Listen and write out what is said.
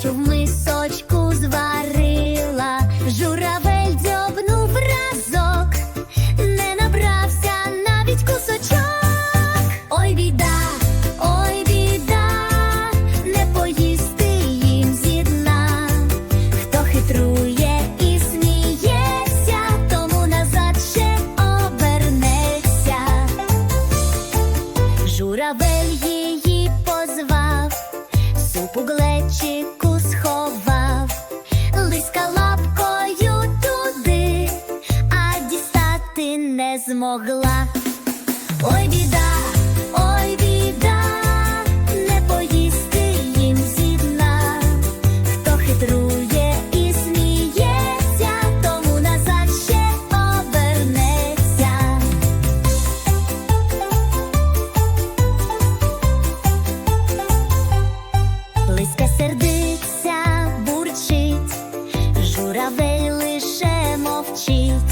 classroom змогла. Ой, біда, ой, біда, не поїсти їм зі дна. Хто хитрує і сміється, тому назад ще обернеться. Лиська сердиться, бурчить, журавель лише мовчить.